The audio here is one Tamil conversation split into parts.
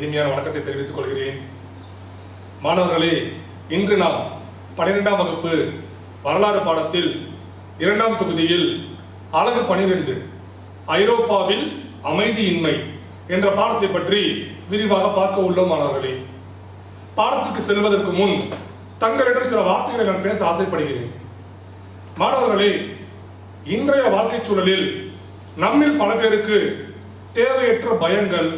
இனிமையான வணக்கத்தை தெரிவித்துக் கொள்கிறேன். மாணவர்களே இன்று நாம் பனிரெண்டாம் வகுப்பு வரலாறு பாடத்தில் இரண்டாம் தொகுதியில் அழகு பனிரெண்டு ஐரோப்பாவில் அமைதியின்மை என்ற பாடத்தை பற்றி விரிவாக பார்க்க உள்ளோம் மாணவர்களே. பாடத்துக்கு செல்வதற்கு முன் தங்களிடம் சில வார்த்தைகளை நான் பேச ஆசைப்படுகிறேன். மாணவர்களே இன்றைய வாழ்க்கை சூழலில் நம்மில் பல பேருக்கு தேவையற்ற பயங்கள்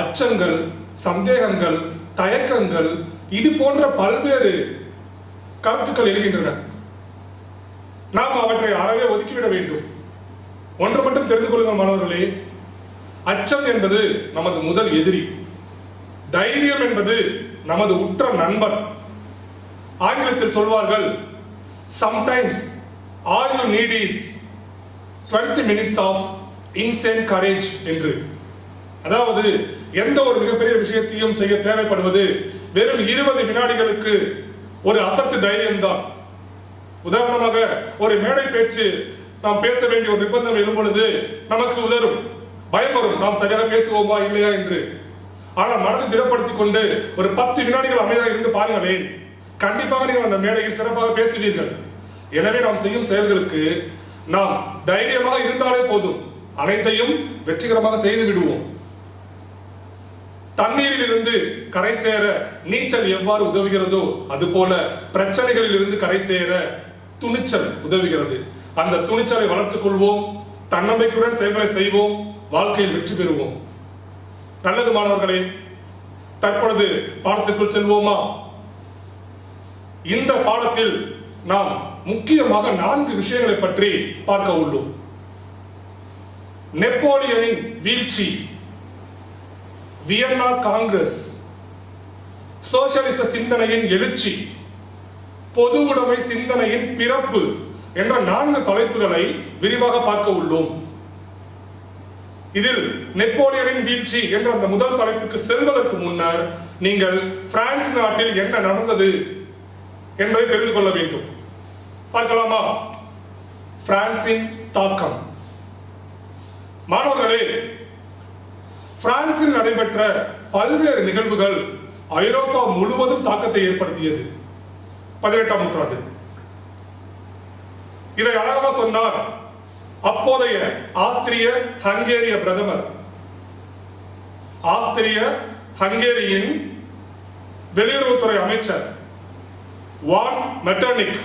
அச்சங்கள் சந்தேகங்கள் தயக்கங்கள் இது போன்ற பல்வேறு கருத்துக்கள் எழுகின்றன. நாம் அவற்றை அறவே ஒதுக்கிவிட வேண்டும். ஒன்று மட்டும் தெரிந்து கொள்ளுங்கள் மாணவர்களே. அச்சம் என்பது நமது முதல் எதிரி. தைரியம் என்பது நமது உற்ற நண்பன். ஆங்கிலத்தில் சொல்வார்கள் sometimes all you need is 20 minutes of insane courage என்று. அதாவது எந்த ஒரு மிகப்பெரிய விஷயத்தையும் செய்ய தேவைப்படுவது வெறும் இருபது வினாடிகளுக்கு ஒரு அசட்டு தைரியம்தான். உதாரணமாக ஒரு மேடை பேச்சு நாம் பேச வேண்டிய ஒரு நிபந்தனை எழும் பொழுது நமக்கு உதரும் பயம் வரும். நாம் சரியாக பேசுவோமா இல்லையா என்று. ஆனால் மனதை திடப்படுத்திக் கொண்டு ஒரு பத்து வினாடிகள் அமைதியாக இருந்து பாருங்களேன். கண்டிப்பாக நீங்கள் அந்த மேடையில் சிறப்பாக பேசுவீர்கள். எனவே நாம் செய்யும் செயல்களுக்கு நாம் தைரியமாக இருந்தாலே போதும். அனைத்தையும் வெற்றிகரமாக செய்து விடுவோம். தண்ணீரில் இருந்து கரை சேர நீச்சல் எவ்வாறு உதவுகிறதோ அதுபோல பிரச்சனைகளில் இருந்து கரை சேர துணிச்சல் உதவுகிறது. அந்த துணிச்சலை வளர்த்துக் கொள்வோம் தன்னம்பிக்கையுடன் செயல்களை செய்வோம் வாழ்க்கையில் வெற்றி பெறுவோம். நல்லது மாணவர்களே தற்பொழுது பாடத்திற்குள் செல்வோமா? இந்த பாடத்தில் நாம் முக்கியமாக நான்கு விஷயங்களை பற்றி பார்க்க உள்ளோம். நெப்போலியனின் வீழ்ச்சி வியன்னா காங்கிரஸ் சோசியலிச சிந்தனையின் எழுச்சி பொது உடைமை சிந்தனையின் பிறப்பு என்ற நான்கு தலைப்புகளை விரிவாக பார்க்க உள்ளோம். இதில் நெப்போலியனின் வீழ்ச்சி என்ற அந்த முதல் தலைப்புக்கு செல்வதற்கு முன்னர் நீங்கள் பிரான்ஸ் நாட்டில் என்ன நடந்தது என்பதை தெரிந்து கொள்ள வேண்டும். பார்க்கலாமா? பிரான்சின் தாக்கம். மாணவர்களே பிரான்சில் நடைபெற்ற பல்வேறு நிகழ்வுகள் ஐரோப்பா முழுவதும் தாக்கத்தை ஏற்படுத்தியது. பதினெட்டாம் நூற்றாண்டு. இதை அழகாக சொன்னார் அப்போதைய ஆஸ்திரிய ஹங்கேரிய பிரதமர். ஆஸ்திரிய ஹங்கேரியின் வெளியுறவுத்துறை அமைச்சர் வான் மெட்டர்னிக்.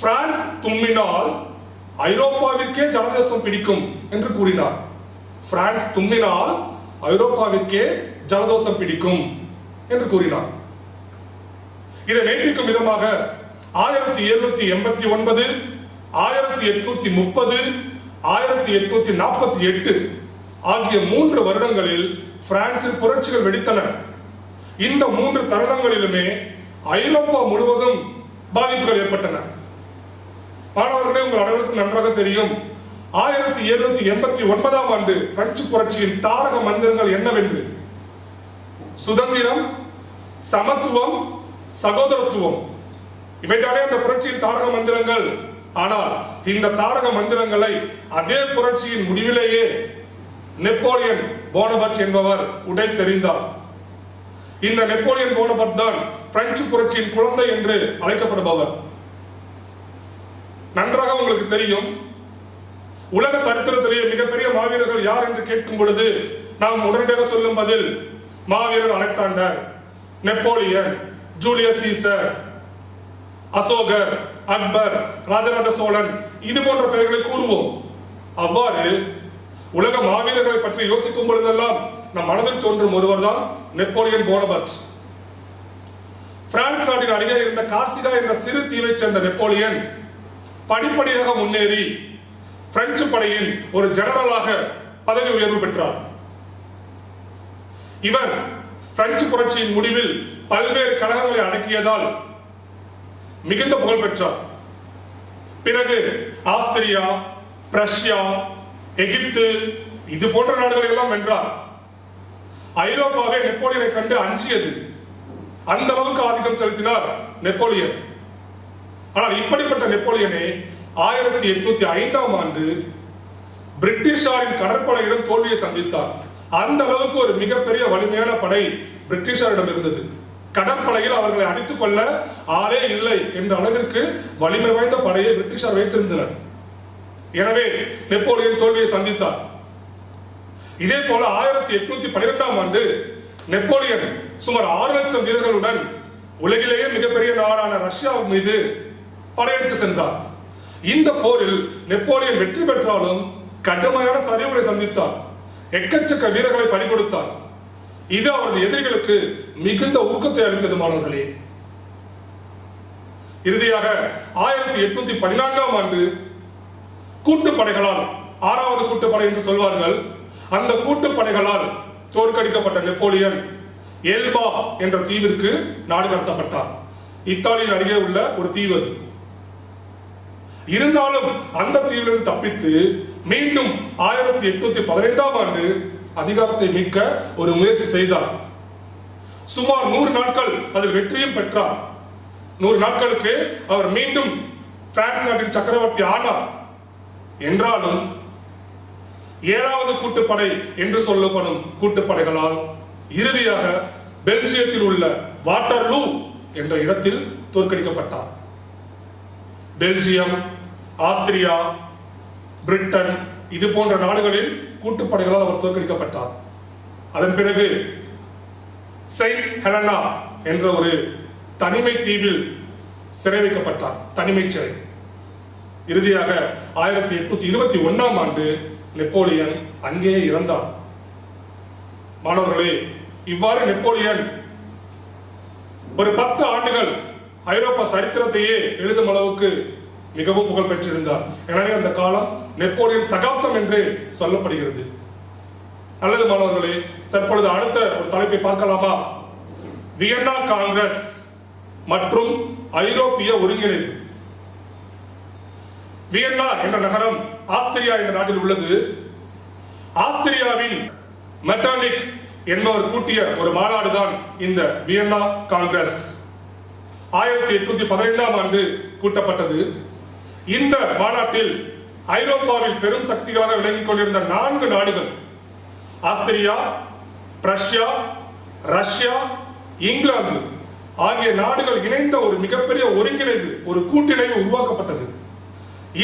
பிரான்ஸ் தும்மினால் ஐரோப்பாவிற்கே ஜனதேசம் பிடிக்கும் என்று கூறினார். பிரான்ஸ் தும்மினால் ஐரோப்பாவிற்கே ஜலதோஷம் பிடிக்கும் என்று கூறினார். இதை மெய்ப்பிக்கும் விதமாக ஆயிரத்தி எழுநூத்தி எண்பத்தி ஒன்பது ஆயிரத்தி எட்நூத்தி முப்பது ஆயிரத்தி எட்நூத்தி நாற்பத்தி எட்டு ஆகிய மூன்று வருடங்களில் பிரான்சில் புரட்சிகள் வெடித்தன. இந்த மூன்று தருணங்களிலுமே ஐரோப்பா முழுவதும் பாதிப்புகள் ஏற்பட்டன. மாணவர்களே உங்கள் அனைவருக்கும் நன்றாக தெரியும். ஆயிரத்தி எழுநூத்தி எண்பத்தி ஒன்பதாம் ஆண்டு பிரெஞ்சு புரட்சியின் தாரக மந்திரங்கள் என்னவென்று? சுதந்திரம் சமத்துவம் சகோதரத்துவம். இவைதானே அந்த புரட்சியின் தாரக மந்திரங்கள். ஆனால் இந்த தாரக மந்திரங்களை அதே புரட்சியின் முடிவிலேயே நெப்போலியன் போனபர்ட் என்பவர் உடை தெரிந்தார் இந்த நெப்போலியன் போனபர்ட் தான் பிரெஞ்சு புரட்சியின் குழந்தை என்று அழைக்கப்படுபவர். நன்றாக உங்களுக்கு தெரியும் உலக சரித்திரத்திலேயே மிகப்பெரிய மாவீரர்கள் யார் என்று கேட்கும் பொழுது நாம் உடனடியாக சொல்லும் பதில் மாவீரர் அலெக்சாண்டர் நெப்போலியன் ஜூலியஸ் சீசர் அசோகர் அக்பர் ராஜராஜ சோழன் இது போன்ற பெயர்களை கூறுவோம். அவ்வாறு உலக மாவீரர்களை பற்றி யோசிக்கும் பொழுதெல்லாம் நம் மனதில் தோன்றும் ஒருவர் தான் நெப்போலியன் போனபர்ட். பிரான்ஸ் நாட்டின் அருகே இருந்த கார்சிகா என்ற சிறு தீவை சேர்ந்த நெப்போலியன் படிப்படியாக முன்னேறி பிரெஞ்சு படையின் ஒரு ஜெனரலாக பதவி உயர்வு பெற்றார். இவர் பிரெஞ்சு புரட்சியின் முடிவில் பல்வேறு கழகங்களை அடக்கியதால் மிகுந்த புகழ் பெற்றார். பிறகு ஆஸ்திரியா பிரஷ்யா எகிப்து இது போன்ற நாடுகளை எல்லாம் வென்றார். ஐரோப்பாவே நெப்போலியனை கண்டு அஞ்சியது. அந்த அளவுக்கு ஆதிக்கம் செலுத்தினார் நெப்போலியன். ஆனால் இப்படிப்பட்ட நெப்போலியனை ஆயிரத்தி எட்நூத்தி ஐந்தாம் ஆண்டு பிரிட்டிஷாரின் கடற்படையிடம் தோல்வியை சந்தித்தார். அந்த அளவுக்கு ஒரு மிகப்பெரிய வலிமையான படை பிரிட்டிஷாரிடம் இருந்தது. கடற்படையில் அவர்களை அடித்துக் கொள்ள ஆளே இல்லை என்ற அளவிற்கு வலிமை வாய்ந்த படையை பிரிட்டிஷார் வைத்திருந்தனர். எனவே நெப்போலியன் தோல்வியை சந்தித்தார். இதே போல ஆயிரத்தி எட்நூத்தி பனிரெண்டாம் ஆண்டு நெப்போலியன் சுமார் ஆறு லட்சம் வீரர்களுடன் உலகிலேயே மிகப்பெரிய நாடான ரஷ்யா மீது படையெடுத்து சென்றார். இந்த போரில் நெப்போலியன் வெற்றி பெற்றாலும் கடுமையான சரிவுகளை சந்தித்தார். எக்கச்சக்க வீரர்களை பறிகொடுத்தார். இது அவரது எதிரிகளுக்கு மிகுந்த ஊக்கத்தை அளித்தது மாணவர்களே. இறுதியாக ஆயிரத்தி எட்நூத்தி பதினான்காம் ஆண்டு கூட்டுப்படைகளால் ஆறாவது கூட்டுப்படை என்று சொல்வார்கள் அந்த கூட்டுப்படைகளால் தோற்கடிக்கப்பட்ட நெப்போலியன் எல்பா என்ற தீவிற்கு நாடு கடத்தப்பட்டார். இத்தாலியின் அருகே உள்ள ஒரு தீவு அது. இருந்தாலும் அந்த தீவிலிருந்து தப்பித்து மீண்டும் ஆயிரத்தி எட்நூத்தி பதினைந்தாம் ஆண்டு அதிகாரத்தை மீட்க ஒரு முயற்சி செய்தார். சுமார் நூறு நாட்கள் அதில் வெற்றியும் பெற்றார். நூறு நாட்களுக்கு அவர் மீண்டும் பிரான்ஸ் நாட்டின் சக்கரவர்த்தி ஆனார். என்றாலும் ஏழாவது கூட்டுப்படை என்று சொல்லப்படும் கூட்டுப்படைகளால் இறுதியாக பெல்ஜியத்தில் உள்ள வாட்டர்லூ என்ற இடத்தில் தோற்கடிக்கப்பட்டார். பெல்ஜியம் ஆஸ்திரியா பிரிட்டன் இது போன்ற நாடுகளில் கூட்டுப்படைகளால் அவர் தோற்கடிக்கப்பட்டார். அதன் பிறகு செயின்ட் ஹெலனா என்ற ஒரு தனிமை தீவில் சிறை வைக்கப்பட்டார். தனிமை சிறை. இறுதியாக ஆயிரத்தி எட்நூத்தி இருபத்தி ஒன்னாம் ஆண்டு நெப்போலியன் அங்கேயே இறந்தார். மாணவர்களே இவ்வாறு நெப்போலியன் ஒரு பத்து ஆண்டுகள் ஐரோப்பா சரித்திரத்தையே எழுதும் அளவுக்கு மிகவும் புகழ் பெற்றிருந்தார். எனவே அந்த காலம் நெப்போலியன் சகாப்தம் என்று சொல்லப்படுகிறது. நல்லது மாணவர்களே தற்பொழுது அடுத்த ஒரு தலைப்பை பார்க்கலாமா? வியன்னா காங்கிரஸ் மற்றும் ஐரோப்பிய ஒருங்கிணைப்பு. வியன்னா என்ற நகரம் ஆஸ்திரியா என்ற நாட்டில் உள்ளது. ஆஸ்திரியாவின் மெட்டானிக் என்பவர் கூட்டிய ஒரு மாநாடு தான் இந்த வியன்னா காங்கிரஸ். ஆயிரத்தி எட்நூத்தி பதினைந்தாம் ஆண்டு கூட்டப்பட்டது. இந்த மாநாட்டில் ஐரோப்பாவில் பெரும் சக்திகளாக விளங்கிக் கொண்டிருந்த நான்கு நாடுகள் ஆஸ்திரியா பிரஷ்யா ரஷ்யா இங்கிலாந்து ஆகிய நாடுகள் இணைந்த ஒரு மிகப்பெரிய ஒருங்கிணைவு ஒரு கூட்டிணைவு உருவாக்கப்பட்டது.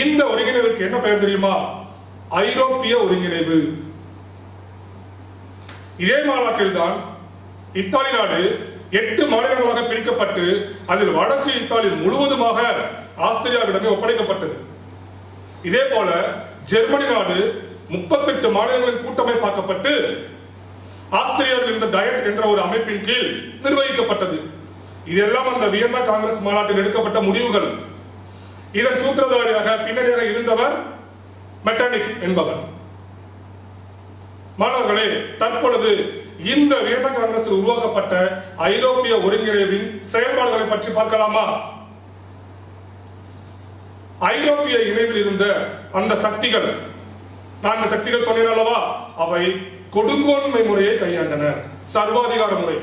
இந்த ஒருங்கிணைவுக்கு என்ன பெயர் தெரியுமா? ஐரோப்பிய ஒருங்கிணைவு. இதே மாநாட்டில் தான் இத்தாலி நாடு எட்டு மாநிலங்களாக பிரிக்கப்பட்டு அதில் வடக்கு இத்தாலி முழுவதுமாக ஆஸ்திரியாவிடமே ஒப்படைக்கப்பட்டது. இதே போல ஜெர்மனி நாடு முப்பத்தெட்டு மாநிலங்களின் கூட்டமைப்பாக்கப்பட்டு ஆஸ்திரியாவில் இருந்த டயட் என்ற ஒரு அமைப்பின் கீழ் நிர்வகிக்கப்பட்டது. இதெல்லாம் அந்த வியன்னா காங்கிரஸ் மாநாட்டில் எடுக்கப்பட்ட முடிவுகள். இதன் சூத்திரதாரியாக பின்னணியாக இருந்தவர் மெட்டானிக் என்பவர். மாணவர்களே தற்பொழுது இந்த வியன்னா காங்கிரஸில் உருவாக்கப்பட்ட ஐரோப்பிய ஒருங்கிணைவின் செயல்பாடுகளை பற்றி பார்க்கலாமா? ஐரோப்பிய இணைவில் இருந்த அந்த சக்திகள் நான்கு சக்திகள் சொன்னேன் அல்லவா? அவை கொடுங்கோன்மை முறையை கையாண்டன. சர்வாதிகார முறை.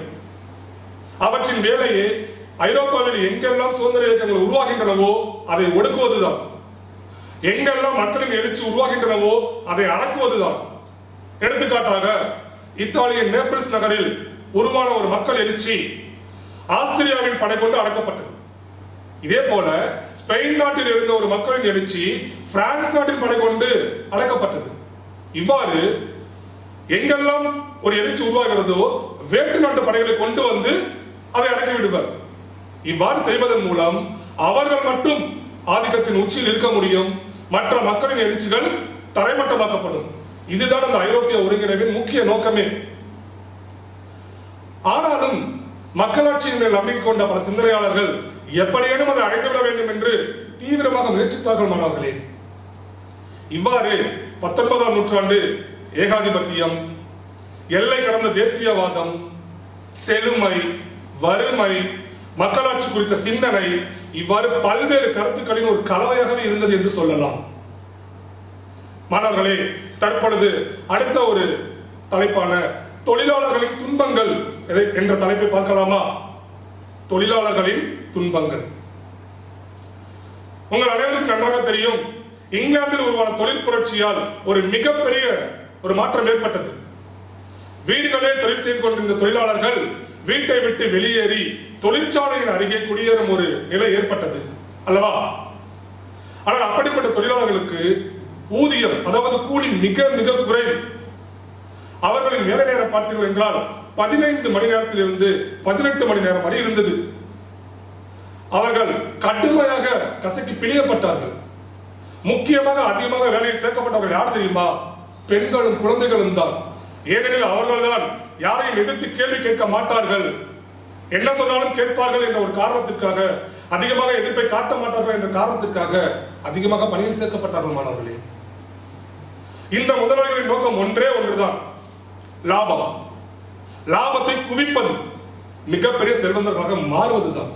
அவற்றின் வேலையை ஐரோப்பாவில் எங்கெல்லாம் சுதந்திர இயக்கங்கள் உருவாகின்றனவோ அதை ஒடுக்குவதுதான். எங்கெல்லாம் மக்களின் எழுச்சி உருவாகின்றனவோ அதை அடக்குவதுதான். எடுத்துக்காட்டாக இத்தாலியின் நேபிள்ஸ் நகரில் உருவான ஒரு மக்கள் எழுச்சி ஆஸ்திரியாவின் படை கொண்டு அடக்கப்பட்டது. இதே போல ஸ்பெயின் நாட்டில் இருந்த ஒரு மக்களின் எழுச்சி பிரான்ஸ் நாட்டின் படை கொண்டு அடக்கப்பட்டது இவ்வாறு எங்கெல்லாம் ஒரு எழுச்சி உருவாகிறதோ வேட்டு நாட்டு படைகளை கொண்டு வந்து அதை அடக்கி விடுவர். இவ்வாறு செய்வதன் மூலம் அவர்கள் மட்டும் ஆதிக்கத்தின் உச்சியில் இருக்க முடியும். மற்ற மக்களின் எழுச்சிகள் தரைமட்டமாக்கப்படும். இதுதான் அந்த ஐரோப்பிய ஒருங்கிணைவின் முக்கிய நோக்கமே. ஆனாலும் மக்களாட்சியின் மேல் நம்பிக்கை கொண்ட பல சிந்தனையாளர்கள் எப்படியேனும் அதை அடைந்துவிட வேண்டும் என்று தீவிரமாக முயற்சித்தார்கள் மாணவர்களே. இவ்வாறு பத்தொன்பதாம் நூற்றாண்டு ஏகாதிபத்தியம் எல்லை கடந்த தேசியவாதம் செழுமை வறுமை மக்களாட்சி குறித்த சிந்தனை இவ்வாறு பல்வேறு கருத்துக்களின் ஒரு கலவையாகவே இருந்தது என்று சொல்லலாம். மாணவர்களே தற்பொழுது அடுத்த ஒரு தலைப்பான தொழிலாளர்களின் துன்பங்கள் என்ற தலைப்பை பார்க்கலாமா? தொழிலாளர்களின் துன்பங்கள். உங்கள் அனைவருக்கும் நன்றாக தெரியும் இங்கிலாந்தில் உருவான தொழில் புரட்சியால் ஒரு மிகப்பெரிய ஒரு மாற்றம் ஏற்பட்டது. வீடுகளே தொழில் செய்து கொண்டிருந்த தொழிலாளர்கள் வீட்டை விட்டு வெளியேறி தொழிற்சாலையின் அருகே குடியேறும் ஒரு நிலை ஏற்பட்டது. அல்லவா? ஆனால் அப்படிப்பட்ட தொழிலாளர்களுக்கு ஊதியம் அதாவது கூலி மிக மிக குறைவு. அவர்களின் வேலை நேரம் பார்த்தீர்கள் என்றால் பதினைந்து மணி நேரத்திலிருந்து பதினெட்டு மணி நேரம் வரை இருந்தது. அவர்கள் கடுமையாக கசக்கி பிழியப்பட்டார்கள். முக்கியமாக அதிகமாக வேலையில் சேர்க்கப்பட்டவர்கள் யார் தெரியுமா? பெண்களும் குழந்தைகளும் தான். ஏனெனில் அவர்கள்தான் யாரையும் எதிர்த்து கேள்வி கேட்க மாட்டார்கள். என்ன சொன்னாலும் கேட்பார்கள் என்ற ஒரு காரணத்திற்காக அதிகமாக எதிர்ப்பை காட்ட மாட்டார்கள் என்ற காரணத்திற்காக அதிகமாக பணியில் சேர்க்கப்பட்டார்கள் மாணவர்களே. இந்த முதலாளிகளின் நோக்கம் ஒன்றே ஒன்றுதான். லாபம். லாபத்தை குவிப்பது மிகப்பெரிய செல்வந்தர்களாக மாறுவதுதான்.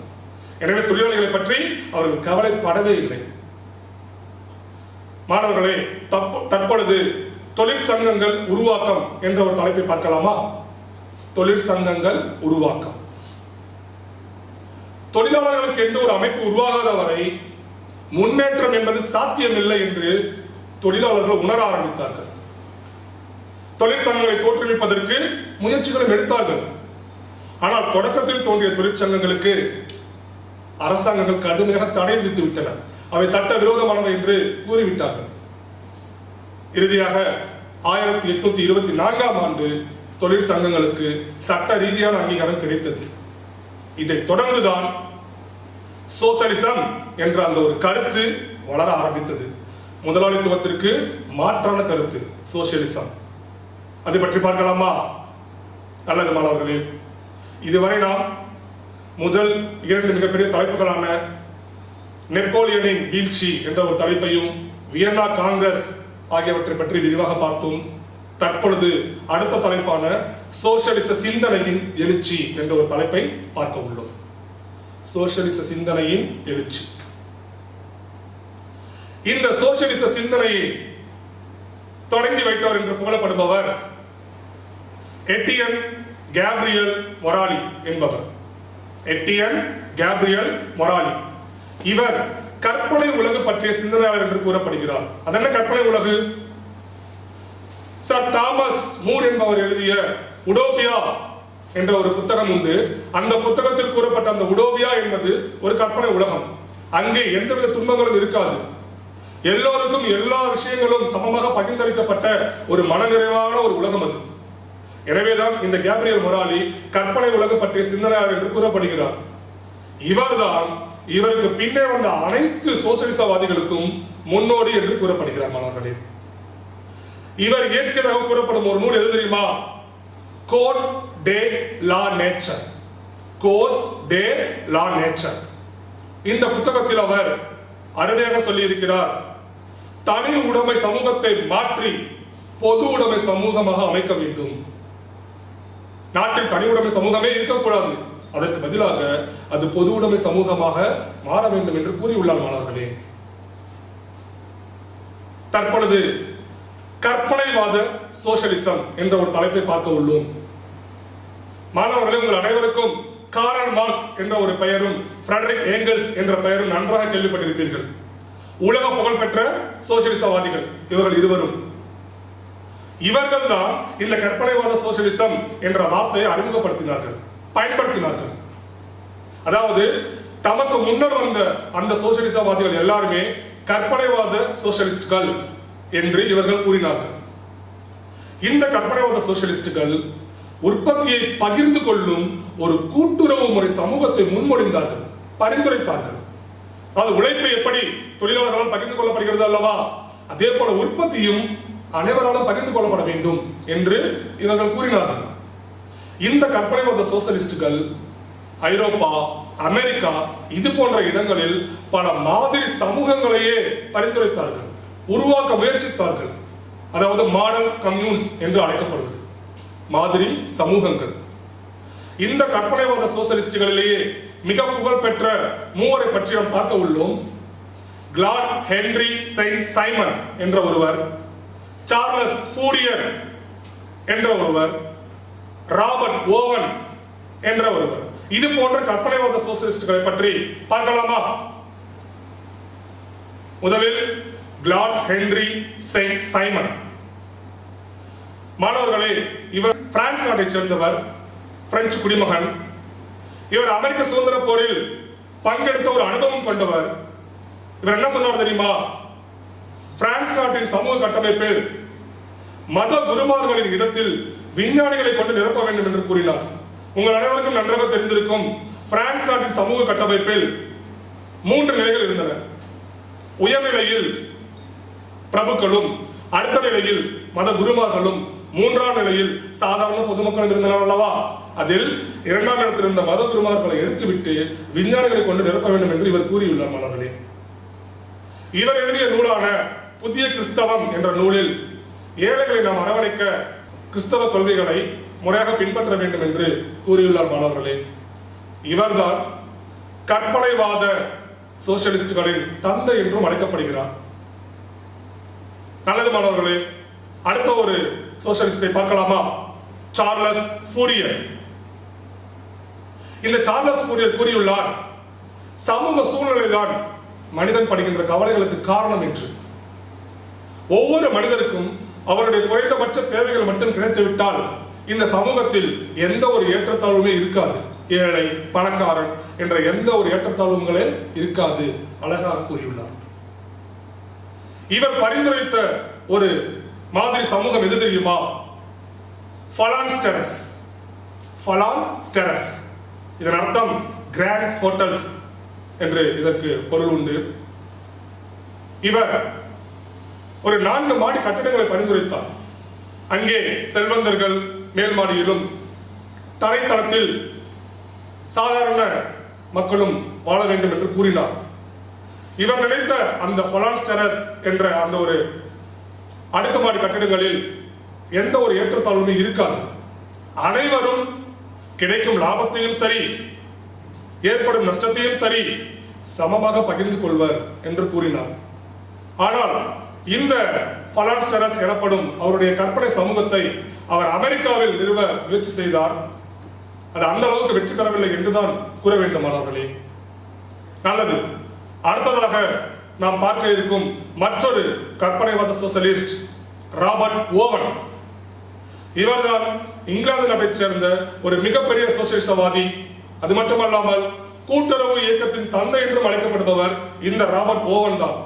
எனவே தொழிலாளிகளை பற்றி அவர்கள் கவலைப்படவே இல்லை. மாணவர்களே தற்பொழுது தொழிற்சங்கங்கள் உருவாக்கம் என்ற ஒரு தலைப்பை பார்க்கலாமா? தொழிற்சங்கங்கள் உருவாக்கம். தொழிலாளர்களுக்கு எந்த ஒரு அமைப்பு உருவாகாத வரை முன்னேற்றம் என்பது சாத்தியமில்லை என்று தொழிலாளர்கள் உணர ஆரம்பித்தார்கள். தொழிற்சங்கங்களை தோற்றுவிப்பதற்கு முயற்சிகளும் எடுத்தார்கள். ஆனால் தொடக்கத்தில் தோன்றிய தொழிற்சங்கங்களுக்கு அரசாங்கங்கள் கடுமையாக தடை விதித்து விட்டன அவை சட்ட விரோதமானவை என்று கூறிவிட்டார்கள். இறுதியாக ஆயிரத்தி எட்நூத்தி இருபத்தி நான்காம் ஆண்டு தொழிற்சங்கங்களுக்கு சட்ட ரீதியான அங்கீகாரம் கிடைத்தது. இதை தொடர்ந்துதான் சோசலிசம் என்ற அந்த ஒரு கருத்து வளர ஆரம்பித்தது. முதலாளித்துவத்திற்கு மாற்றான கருத்து சோசியலிசம் அதை பற்றி பார்க்கலாமா? நல்லது மாணவர்களே. இதுவரை நாம் முதல் இரண்டு மிகப்பெரிய தலைப்புகளான நெப்போலியனின் வீழ்ச்சி என்ற ஒரு தலைப்பையும் வியன்னா காங்கிரஸ் ஆகியவற்றை பற்றி விரிவாக பார்த்தோம். தற்பொழுது அடுத்த தலைப்பான சோசியலிச சிந்தனையின் எழுச்சி என்ற ஒரு தலைப்பை பார்க்க உள்ளோம். சோசியலிச சிந்தனையின் எழுச்சி. இந்த சோசியலிச சிந்தனையை தொடங்கி வைத்தவர் என்று புகழப்படுபவர் எட்டியன் கேப்ரியல் மொராலி என்பவர். Etienne Gabriel Morelly. இவர் கற்பனை உலகு பற்றிய சிந்தனையாளர் என்று கூறப்படுகிறார். அதென்ன கற்பனை உலகு? சர் தாமஸ் மூர் என்பவர் எழுதிய உடோபியா என்ற ஒரு புத்தகம் உண்டு. அந்த புத்தகத்தில் கூறப்பட்ட அந்த உடோபியா என்பது ஒரு கற்பனை உலகம். அங்கே எந்தவித துன்பங்களும் இருக்காது. எல்லோருக்கும் எல்லா விஷயங்களும் சமமாக பகிர்ந்தளிக்கப்பட்ட ஒரு மனநிறைவான ஒரு உலகம் அது. எனவேதான் இந்த கேப்ரியல் மொராலி கற்பனை உலகம் பற்றிய சிந்தனையாளர் என்று கூறப்படுகிறார். இவர்தான் இவருக்கு பின்னே வந்த அனைத்து சோசியலிசவாதிகளுக்கும் முன்னோடி என்று கூறப்படுகிறார் மாணவர்களே. இவர் இயற்றியதாக கூறப்படும் ஒரு நூல் எது தெரியுமா? Code de la Nature Code de la Nature இந்த புத்தகத்தில் அவர் அருமையாக சொல்லி இருக்கிறார் தனி உடைமை சமூகத்தை மாற்றி பொது உடைமை சமூகமாக அமைக்க வேண்டும். நாட்டில் தனி உடைமை சமூகமே இருக்கக்கூடாது. அதற்கு பதிலாக அது பொது உடைமை சமூகமாக மாற வேண்டும் என்று கூறியுள்ளார் மாணவர்களே. தற்பொழுது கற்பனைவாத சோசியலிசம் என்ற ஒரு தலைப்பை பார்க்க உள்ளோம். மாணவர்களே உங்கள் அனைவருக்கும் காரல் மார்க்ஸ் என்ற ஒரு பெயரும் ஃபிரெடரிக் ஏங்கல்ஸ் என்ற பெயரும் நன்றாக கேள்விப்பட்டிருப்பீர்கள். உலக புகழ்பெற்ற சோசியலிசவாதிகள் இவர்கள் இருவரும். இவர்கள் தான் இந்த கற்பனைவாத சோசியலிசம் என்ற வார்த்தையை அறிமுகப்படுத்தினார்கள் பயன்படுத்தினார்கள். அதாவது தமக்கு முன்னர் வந்த அந்த சோசியலிசவாதிகள் எல்லாருமே கற்பனைவாத சோசியலிஸ்டுகள் என்று இவர்கள் கூறினார்கள். இந்த கற்பனைவாத சோசியலிஸ்டுகள் உற்பத்தியை பகிர்ந்து கொள்ளும் ஒரு கூட்டுறவு முறை சமூகத்தை முன்மொழிந்தார்கள் பரிந்துரைத்தார்கள். அதாவது உழைப்பு எப்படி தொழிலாளர்களால் பகிர்ந்து கொள்ளப்படுகிறது அல்லவா? அதே போல உற்பத்தியும் அனைவராலும் பகிர்ந்து கொள்ளப்பட வேண்டும் என்று இவர்கள் கூறினார்கள். இந்த கற்பனைவாத சோசலிஸ்டுகள் ஐரோப்பா அமெரிக்கா இது போன்ற இடங்களில் பல மாதிரி சமூகங்களையே பரிந்துரைத்தார்கள் உருவாக்க முயற்சித்தார்கள். அதாவது மாடல் கம்யூன்ஸ் என்று அழைக்கப்படுவது மாதிரி சமூகங்கள். இந்த கற்பனைவாத சோசலிஸ்டுகளிலேயே மிக புகழ்பெற்ற மூவரை பற்றி நாம் பார்க்க உள்ளோம். கிளாட் ஹென்றி செயின்ட் சைமன் என்ற ஒருவர் சார்லஸ் ஃபூரியர் என்ற ஒருவர் ராபர்ட் ஓவன் என்ற ஒருவர். இது போன்ற கற்பனைவாத சோசியலிஸ்டுகளை பற்றி பார்க்கலாமா? முதலில் கிளாட் ஹென்றி செயின்ட் சைமன். மாணவர்களே இவர் பிரான்ஸ் நாட்டைச் சேர்ந்தவர் பிரெஞ்சு குடிமகன். இவர் அமெரிக்க சுதந்திர போரில் பங்கெடுத்த ஒரு அனுபவம் கொண்டவர். இவர் என்ன சொன்னார் தெரியுமா? பிரான்ஸ் நாட்டின் சமூக கட்டமைப்பில் மத குருமார்களின் இடத்தில் விஞ்ஞானிகளை கொண்டு நிரப்ப வேண்டும் என்று கூறினார். உங்கள் அனைவருக்கும் நன்றாக தெரிந்திருக்கும் பிரான்ஸ் நாட்டின் சமூக கட்டமைப்பில் மூன்று நிலைகள் இருந்தன. உயர்நிலையில் பிரபுக்களும் அடுத்த நிலையில் மத குருமார்களும் மூன்றாம் நிலையில் சாதாரண பொதுமக்களும் இருந்தனர் அல்லவா? அதில் இரண்டாம் இடத்தில் இருந்த மத குருமார்களை எடுத்துவிட்டு விஞ்ஞானிகளை கொண்டு நிரப்ப வேண்டும் என்று இவர் கூறியுள்ளார் மாணவர்களே. இவர் எழுதிய நூலான புதிய கிறிஸ்தவம் என்ற நூலில் ஏழைகளை நாம் அரவணைக்க கிறிஸ்தவ கொள்கைகளை முறையாக பின்பற்ற வேண்டும் என்று கூறியுள்ளார் மாணவர்களே. இவர்தான் கற்பனைவாத சோசியலிஸ்டுகளின் தந்தை என்றும் அழைக்கப்படுகிறார். நல்லது மாணவர்களே அடுத்த ஒரு சோசியலிஸ்டை பார்க்கலாமா? Charles Fourier. இந்த சார்லஸ் ஃபூரியர் கூறியுள்ளார் சமூக சூழ்நிலைதான் மனிதன் படுகின்ற கவலைகளுக்கு காரணம் என்று. ஒவ்வொரு மனிதருக்கும் அவருடைய குறைந்தபட்ச தேவைகள் மட்டும் கிடைத்துவிட்டால் இந்த சமூகத்தில் எந்த ஒரு ஏற்றத்தாழ்வுமே இருக்காது. ஏழை பணக்காரன் என்ற எந்த ஒரு ஏற்றத்தாழ்வுகளே இருக்காது அழகாக கூறியுள்ளார். இவர் பரிந்துரைத்த ஒரு மாதிரி சமூகம் எது தெரியுமா? ஃபலான் ஸ்டெரஸ் ஃபலான் ஸ்டெரஸ் இதன் அர்த்தம் கிராண்ட் ஹோட்டல்ஸ் என்று இதற்கு பொருள் உண்டு. இவர் ஒரு நான்கு மாடி கட்டிடங்களை பரிந்துரைத்தார். அங்கே செல்வந்தர்கள் மேல் மாடியிலும் தரைத்தளத்தில் சாதாரண மக்களும் வாழ வேண்டும் என்று கூறினார். இவர் நினைத்த அந்த ஃபலான்ஸ் டெரஸ் என்ற அந்த ஒரு அடுக்குமாடி கட்டிடங்களில் எந்த ஒரு ஏற்றத்தாழ்வுமே இருக்காது. அனைவரும் கிடைக்கும் லாபத்தையும் சரி ஏற்படும் நஷ்டத்தையும் சரி சமமாக பகிர்ந்து கொள்வர் என்று கூறினார். ஆனால் இந்த ஃபலான்ஸ்டரஸ் எனப்படும் அவருடைய கற்பனை சமூகத்தை அவர் அமெரிக்காவில் நிறுவ முயற்சி செய்தார். அது அந்த அளவுக்கு வெற்றி பெறவில்லை என்றுதான் கூற வேண்டும் அவர்களே நல்லது. அடுத்ததாக நாம் பார்க்க இருக்கும் மற்றொரு கற்பனைவாத சோசலிஸ்ட் ராபர்ட் ஓவன் இவர்தான் இங்கிலாந்து நாட்டைச் சேர்ந்த ஒரு மிகப்பெரிய சோசியலிசவாதி அது மட்டுமல்லாமல் கூட்டுறவு இயக்கத்தின் தந்தை என்றும் அழைக்கப்படுபவர் இந்த ராபர்ட் ஓவன் தான்.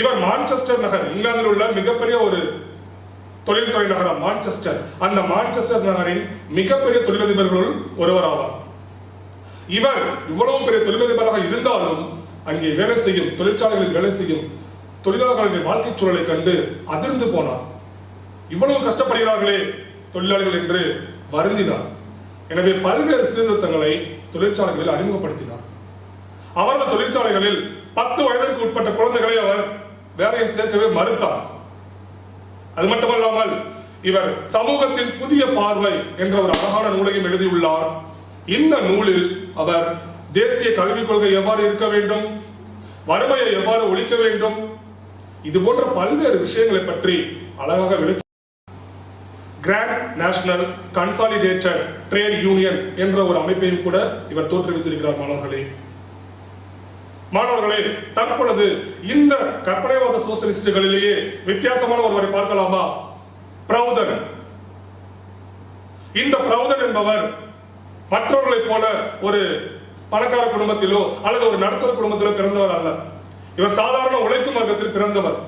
இவர் மான்செஸ்டர் நகர் இங்கிலாந்தில் உள்ள மிகப்பெரிய ஒரு தொழில்துறை நகரம் மான்செஸ்டர். அந்த மான்செஸ்டர் நகரின் மிகப்பெரிய தொழிலதிபர்களுள் ஒருவர் ஆவார். இவர் இவ்வளவு பெரிய தொழிலதிபராக இருந்தாலும் அங்கே வேலை செய்யும் தொழிற்சாலைகளில் வேலை செய்யும் தொழிலாளர்களின் வாழ்க்கை சூழலை கண்டு அதிர்ந்து போனார். இவ்வளவு கஷ்டப்படுகிறார்களே தொழிலாளிகள் என்று வருந்தினார். எனவே பல்வேறு சீர்திருத்தங்களை தொழிற்சாலைகளில் அறிமுகப்படுத்தினார். அவரது தொழிற்சாலைகளில் பத்து வயதிற்கு உட்பட்ட குழந்தைகளை அவர் வேலையில் சேர்க்கவே மறுத்தார். அது மட்டுமல்லாமல் இவர் சமூகத்தின் புதிய பார்வை என்ற ஒரு அழகான நூலையும் எழுதியுள்ளார். இந்த நூலில் அவர் தேசிய கல்விக் கொள்கை எவ்வாறு இருக்க வேண்டும் வறுமையை எவ்வாறு ஒழிக்க வேண்டும் இது போன்ற பல்வேறு விஷயங்களை பற்றி அழகாக விளக்கி Grand National Consolidated Trade Union என்ற ஒரு அமைப்பையும் கூட இவர் தோற்றுவித்திருக்கிறார் மாணவர்களே. மாணவர்களே தற்பொழுது இந்த கற்பனைவாத சோசியலிஸ்டுகளிலேயே வித்தியாசமான ஒருவரை பார்க்கலாமா? பிரௌதன். இந்த பிரௌதன் என்பவர் மற்றவர்களைப் போல ஒரு பணக்கார குடும்பத்திலோ அல்லது ஒரு நடுத்தர குடும்பத்திலோ பிறந்தவர் அல்ல. இவர் சாதாரண உழைக்கும் வர்க்கத்தில் பிறந்தவர்.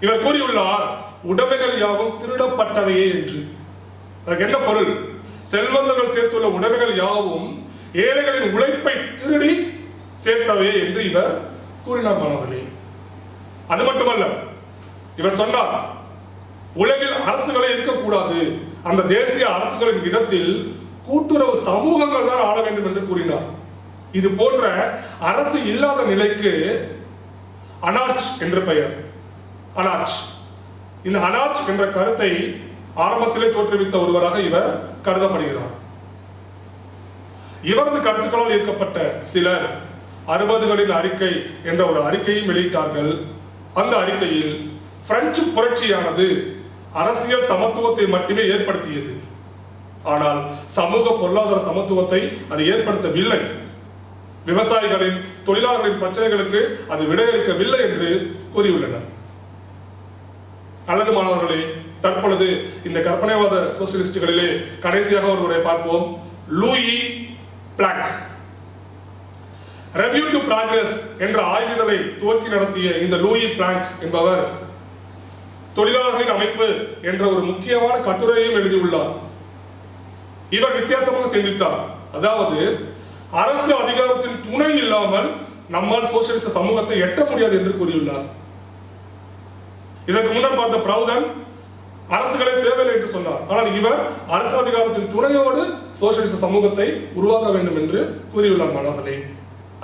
இவர் கூறியுள்ளார் உடைமைகள் யாவும் திருடப்பட்டவையே என்று. அதற்கு என்ன பொருள்? செல்வந்தர்கள் சேர்த்துள்ள உடைமைகள் யாவும் ஏழைகளின் உழைப்பை திருடி சேர்த்தவே என்று இவர் கூறினார் மாணவர்களே அது மட்டுமல்ல இவர் சொன்னார் உலகில் அரசுகளே இருக்கக்கூடாது. அந்த தேசிய அரசுகளின் இடத்தில் கூட்டுறவு சமூகங்கள் தான் ஆள வேண்டும் என்று கூறினார். இது போன்ற அரசு இல்லாத நிலைக்கு அனாச் என்று பெயர். அனாச். இந்த அனாச் என்ற கருத்தை ஆரம்பத்திலே தோற்றுவித்த ஒருவராக இவர் கருதப்படுகிறார். இவரது கருத்துக்களால் ஈர்க்கப்பட்ட சிலர் அறுபதுகளின் அறிக்கை என்ற ஒரு அறிக்கையும் வெளியிட்டார்கள். அந்த அறிக்கையில் பிரெஞ்சு புரட்சியானது அரசியல் சமத்துவத்தை மட்டுமே ஏற்படுத்தியது. ஆனால் சமூக பொருளாதார சமத்துவத்தை அது ஏற்படுத்தவில்லை. விவசாயிகளின் தொழிலாளர்களின் பிரச்சனைகளுக்கு அது விடையளிக்கவில்லை என்று கூறியுள்ளனர். நல்லது மாணவர்களே தற்பொழுது இந்த கற்பனைவாத சோசியலிஸ்டுகளிலே கடைசியாக ஒருவரை பார்ப்போம். Louis Blanc. Revue du Progres என்ற ஆய்விதழை துவக்கி நடத்திய இந்த லூயி பிளாங்க் என்பவர் தொழிலாளர்களின் அமைப்பு என்ற ஒரு முக்கியமான கட்டுரையையும் எழுதியுள்ளார். இவர் வித்தியாசமாக சிந்தித்தார். அதாவது அரசு அதிகாரத்தின் துணை இல்லாமல் நம்மால் சோசியலிச சமூகத்தை எட்ட முடியாது என்று கூறியுள்ளார். இதற்கு முன்னர் பார்த்த பிரௌதன் அரசுகளை தேவையில்லை என்று சொன்னார். ஆனால் இவர் அரசு அதிகாரத்தின் துணையோடு சோசியலிச சமூகத்தை உருவாக்க வேண்டும் என்று கூறியுள்ளார் மாணவர்களே.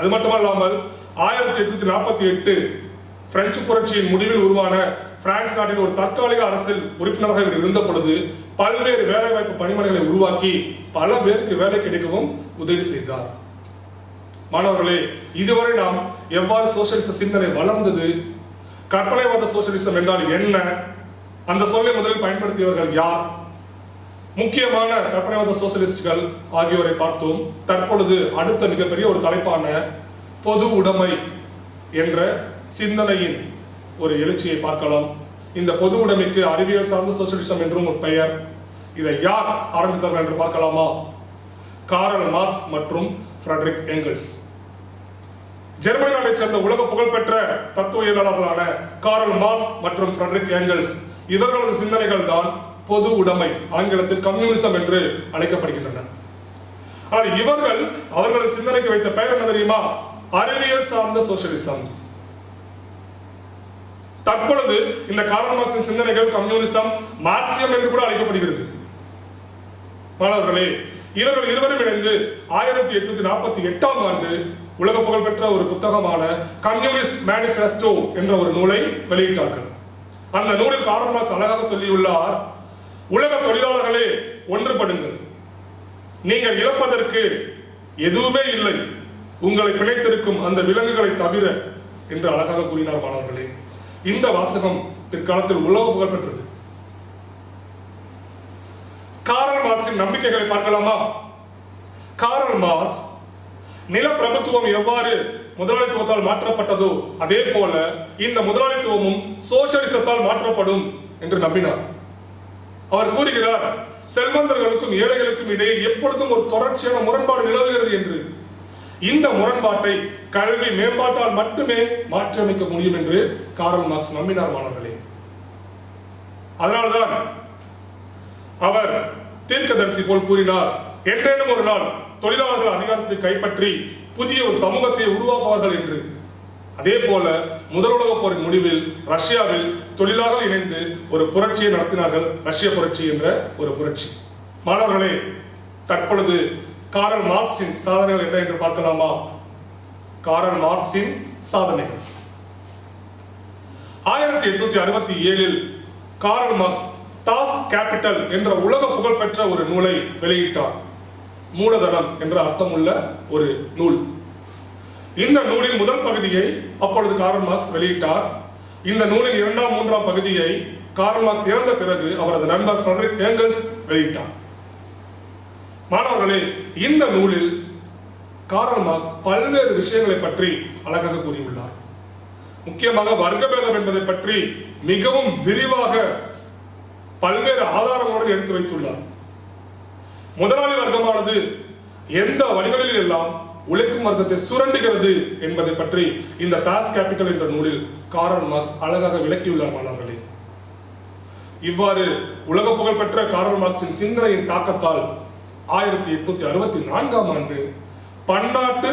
அது மட்டுமல்லாமல் ஆயிரத்தி எட்நூத்தி நாற்பத்தி எட்டு பிரெஞ்சு புரட்சியின் முடிவில் உருவான பிரான்ஸ் நாட்டின் ஒரு தற்காலிக அரசில் உறுப்பினராக இவர் இருந்த பொழுது பல்வேறு வேலைவாய்ப்பு பணிமனைகளை உருவாக்கி பல பேருக்கு வேலை கிடைக்கவும் உதவி செய்தார். மாணவர்களே இதுவரை நாம் எவ்வாறு சோசியலிச சிந்தனை வளர்ந்தது கற்பனைவாத சோசியலிசம் என்றால் என்ன? அந்த சொல்லை முதலில் பயன்படுத்தியவர்கள் யார்? முக்கியமான கற்பனைவாத சோசியலிஸ்டுகள் ஆகியோரை பார்த்தோம். தற்பொழுது அடுத்த மிகப்பெரிய ஒரு தலைப்பான பொது உடைமை என்ற சிந்தனையின் ஒரு எழுச்சியை பார்க்கலாம். இந்த பொது உடைமைக்கு அறிவியல் சார்ந்த சோசியலிசம் என்றும் ஒரு பெயர். இதை யார் ஆரம்பித்தார்கள் என்று பார்க்கலாமா? காரல் மார்க்ஸ் மற்றும் ஃப்ரெட்ரிக் எங்கல்ஸ். ஜெர்மனி நாட்டைச் சேர்ந்த உலக புகழ்பெற்ற தத்துவவியலாளர்களான காரல் மார்க்ஸ் மற்றும் ஃப்ரெட்ரிக் எங்கல்ஸ் இவர்களது சிந்தனைகள் தான் பொது உடைமை ஆங்கிலத்தில் கம்யூனிசம் என்று அழைக்கப்படுகின்றன. ஆனால் இவர்கள் அவர்களது சிந்தனைக்கு வைத்த பெயர் என்ன தெரியுமா? அறிவியல் சார்ந்த சோசியலிசம் தற்பொழுது இந்த காரல் மார்க்சின் சிந்தனைகள் கம்யூனிசம் மார்க்சியம் என்று கூட அழைக்கப்படுகிறது. மாணவர்களே இவர்கள் இருவரும் இணைந்து ஆயிரத்தி எட்நூத்தி நாற்பத்தி எட்டாம் ஆண்டு உலக புகழ்பெற்ற ஒரு புத்தகமான கம்யூனிஸ்ட் மேனிஃபெஸ்டோ என்ற ஒரு நூலை வெளியிட்டார்கள். அந்த நூலில் காரல் மார்க்ஸ் அழகாக சொல்லியுள்ளார் உலக தொழிலாளர்களே ஒன்றுபடுங்கள். நீங்கள் இழப்பதற்கு எதுவுமே இல்லை. உங்களை பிணைத்திருக்கும் அந்த விலங்குகளை தவிர என்று அழகாக கூறினார் மாணவர்களே. இந்த வாசகம் பிற்காலத்தில் உலக புகழ் பெற்றது. காரல் மார்க்சின் நம்பிக்கைகளை பார்க்கலாமா? காரல் மார்க்ஸ் நிலப்பிரபுத்துவம் எவ்வாறு முதலாளித்துவத்தால் மாற்றப்பட்டதோ அதே போல இந்த முதலாளித்துவமும் சோசியலிசத்தால் மாற்றப்படும் என்று நம்பினார். அவர் கூறுகிறார் செல்வந்தர்களுக்கும் ஏழைகளுக்கும் இடையே எப்பொழுதும் ஒரு தொடர்ச்சியான முரண்பாடு நிலவுகிறது என்று. இந்த முரண்பாட்டை கல்வி மேம்பாட்டால் மட்டுமே மாற்றியமைக்க முடியும் என்று காரல் மார்க்ஸ் நம்பினார் மாணவர்களே. அதனால்தான் அவர் தீர்க்கதரிசி போல் கூறினார் என்றேனும் ஒரு நாள் தொழிலாளர்கள் அதிகாரத்தை கைப்பற்றி புதிய ஒரு சமூகத்தை உருவாக்குவார்கள் என்று. அதே போல முதல் உலக போரின் முடிவில் ரஷ்யாவில் தொழிலாளர்கள் இணைந்து ஒரு புரட்சியை நடத்தினார்கள் ரஷ்ய புரட்சி என்ற ஒரு புரட்சி. மாணவர்களே தற்பொழுது காரல் மார்க்சின் சாதனைகள் என்ன என்று பார்க்கலாமா? காரல் மார்க்சின் சாதனைகள். ஆயிரத்தி எட்நூத்தி அறுபத்தி ஏழில் காரல் மார்க்ஸ் டாஸ் கேபிட்டல் என்ற உலக புகழ்பெற்ற ஒரு நூலை வெளியிட்டார். மூலதனம் என்ற அர்த்தமுள்ள ஒரு நூல். இந்த நூலின் முதல் பகுதியை அப்பொழுது காரல் மார்க்ஸ் வெளியிட்டார். இந்த நூலின் இரண்டாம் மூன்றாம் பகுதியை காரல் மார்க்ஸ் இறந்த பிறகு அவரது நண்பர் ஃபிரெடரிக் ஏங்கல்ஸ் வெளியிட்டார். மாணவர்களே இந்த நூலில் காரல் மார்க்ஸ் பல்வேறு விஷயங்களை பற்றி அழகாக கூறியுள்ளார். முக்கியமாக வர்க்கபேதம் என்பதை பற்றி மிகவும் விரிவாக பல்வேறு ஆதாரங்களுடன் எடுத்து வைத்துள்ளார். முதலாளி வர்க்கமானது எந்த வழிகளில் எல்லாம் உழைக்கும் வர்க்கத்தை சுரண்டுகிறது என்பதை பற்றி இந்த டாஸ் கேபிட்டல் என்ற நூலில் காரல் மார்க்ஸ் அழகாக விளக்கியுள்ளார் மாணவர்களே. இவ்வாறு உலக புகழ்பெற்ற காரல் மார்க்சின் சிந்தனையின் தாக்கத்தால் ஆயிரத்தி எட்நூத்தி அறுபத்தி நான்காம் ஆண்டு பன்னாட்டு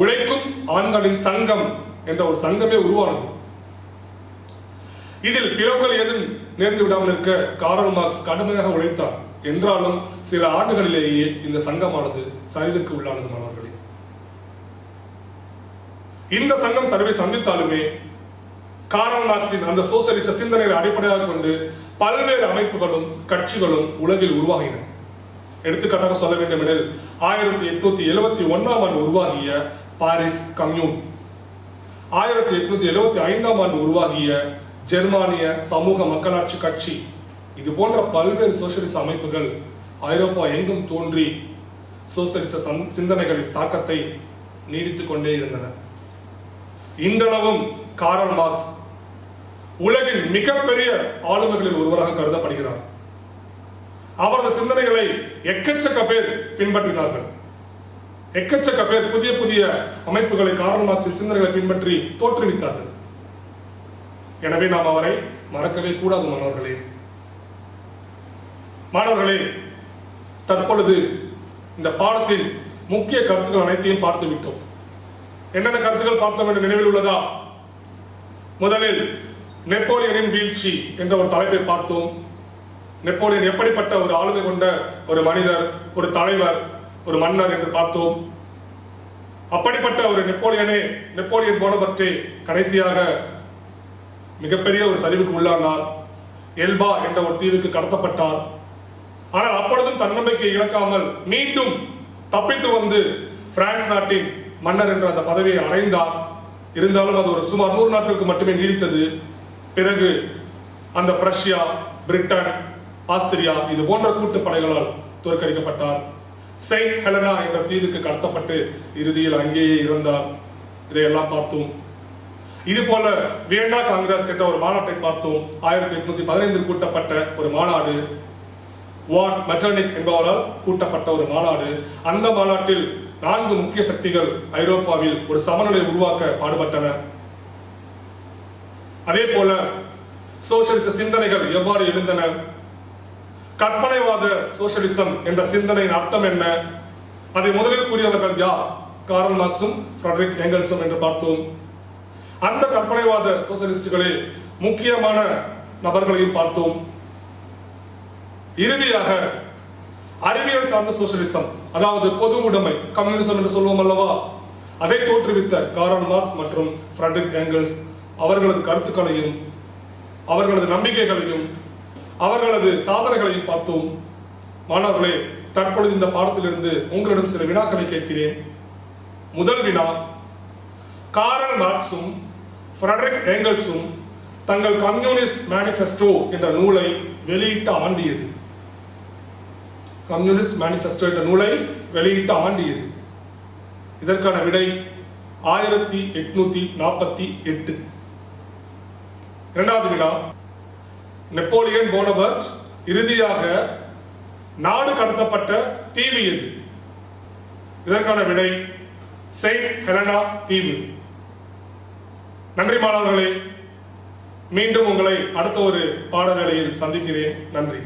உழைக்கும் ஆண்களின் சங்கம் என்ற ஒரு சங்கமே உருவானது. இதில் பிளவுகள் ஏதும் நேர்ந்து விடாமல் இருக்க காரல் மார்க்ஸ் கடுமையாக உழைத்தார். என்றாலும் சில ஆண்டுகளிலேயே இந்த சங்கமானது சரிவிற்கு உள்ளானது மாணவர்கள். இந்த சங்கம் சரிவை சந்தித்தாலுமே காரல் மார்க்சின் அந்த சோசியலிச சிந்தனைகளை அடிப்படையாக கொண்டு பல்வேறு அமைப்புகளும் கட்சிகளும் உலகில் உருவாகின. எடுத்துக்காட்டாக சொல்ல வேண்டும் எனில் ஆயிரத்தி எட்நூத்தி எழுபத்தி ஒன்னாம் ஆண்டு உருவாகிய பாரிஸ் கம்யூன். ஆயிரத்தி எட்நூத்தி எழுபத்தி ஐந்தாம் ஆண்டு உருவாகிய ஜெர்மானிய சமூக மக்களாட்சி கட்சி. இது போன்ற பல்வேறு சோசியலிச அமைப்புகள் ஐரோப்பா எங்கும் தோன்றி சோசியலிச சந்- சிந்தனைகளின் தாக்கத்தை நீடித்துக் கொண்டே இருந்தன. இன்றளவும் காரல் மார்க்ஸ் உலகின் மிகப்பெரிய ஆளுமைகளில் ஒருவராக கருதப்படுகிறார். அவரது சிந்தனைகளை எக்கச்சக்க பேர் பின்பற்றினார்கள். எக்கச்சக்க பேர் புதிய புதிய அமைப்புகளை காரல் மார்க்சின் சிந்தனைகளை பின்பற்றி தோற்றுவித்தார்கள். எனவே நாம் அவரை மறக்கவே கூடாது மாணவர்களே. மாணவர்களே தற்பொழுது இந்த பாடத்தின் முக்கிய கருத்துக்கள் அனைத்தையும் பார்த்து விட்டோம் என்னென்ன கருத்துக்கள் பார்த்தோம் என்று நினைவில் உள்ளதா? முதலில் நெப்போலியனின் வீழ்ச்சி என்ற ஒரு தலைப்பை பார்த்தோம். நெப்போலியன் எப்படிப்பட்ட ஒரு ஆளுமை கொண்ட ஒரு மனிதர் ஒரு தலைவர் ஒரு மன்னர் என்று பார்த்தோம். அப்படிப்பட்ட ஒரு நெப்போலியனே நெப்போலியன் போனவற்றை கடைசியாக மிகப்பெரிய ஒரு சரிவுக்கு உள்ளானார். எல்பா என்ற ஒரு தீவுக்கு கடத்தப்பட்டார். ஆனால் அப்பொழுதும் தன்னம்பிக்கை இழக்காமல் மீண்டும் தப்பித்து வந்து பிரான்ஸ் நாட்டின் மன்னர் என்ற அந்த பதவியை அடைந்தார். இருந்தாலும் அது ஒரு சுமார் நூறு நாட்களுக்கு மட்டுமே நீடித்தது. பிறகு அந்த பிரஷ்யா பிரிட்டன் ஆஸ்திரியா இது போன்ற கூட்டு படைகளால் தோற்கடிக்கப்பட்டார். செயின்ட் ஹெலனா என்ற தீவுக்கு கடத்தப்பட்டு இறுதியில் அங்கேயே இறந்தார். இதையெல்லாம் பார்த்தோம். இது போல வியன்னா காங்கிரஸ் என்ற ஒரு மாநாட்டை பார்த்தோம். ஆயிரத்தி எட்நூத்தி பதினைந்தில் கூட்டப்பட்ட ஒரு மாநாடு. வான் மெட்டர்னிக் என்பவரால் கூட்டப்பட்ட ஒரு மாநாடு. அந்த மாநாட்டில் நான்கு முக்கிய சக்திகள் ஐரோப்பாவில் ஒரு சமநிலை உருவாக்க பாடுபட்டன. அதே போல சோசியலிச சிந்தனைகள் எவ்வாறு எழுந்தன? கற்பனைவாத சோசியலிசம் என்ற சிந்தனையின் அர்த்தம் என்ன? அதை முதலில் கூறியவர்கள் யார்? காரல் மார்க்ஸும் ஃபிரடரிக் என்று பார்த்தோம். அந்த கற்பனைவாத சோசியலிஸ்டுகளில் முக்கியமான நபர்களையும் பார்த்தோம். இறுதியாக அறிவியல் சார்ந்த சோசியலிசம் அதாவது பொது உடைமை கம்யூனிசம் என்று சொல்லுவோம் அல்லவா? அதை தோற்றுவித்த காரன் மார்க்ஸ் மற்றும் ஃப்ரெட்ரிக் ஏங்கல்ஸ் அவர்களது கருத்துக்களையும் அவர்களது நம்பிக்கைகளையும் அவர்களது சாதனைகளையும் பார்த்தோம். மாணவர்களே தற்பொழுது இந்த பாடத்திலிருந்து உங்களிடம் சில வினாக்களை கேட்கிறேன். முதல் வினா காரல் மார்க்ஸும் ஃப்ரெட்ரிக் ஏங்கல்ஸும் தங்கள் கம்யூனிஸ்ட் மேனிஃபெஸ்டோ என்ற நூலை வெளியிட்ட ஆண்டியது. கம்யூனிஸ்ட் மேனிஃபெஸ்டோ என்ற நூலை வெளியிட்ட ஆண்டு எது இதற்கான விடை ஆயிரத்தி எட்நூத்தி நாற்பத்தி எட்டு. இரண்டாவது வினா. நெப்போலியன் போனபர்ட் இறுதியாக நாடு கடத்தப்பட்ட தீவு எது? இதற்கான விடை செயின்ட் ஹெலனா தீவு. நன்றி மாணவர்களே. மீண்டும் உங்களை அடுத்த ஒரு பாடவேளையில் சந்திக்கிறேன். நன்றி.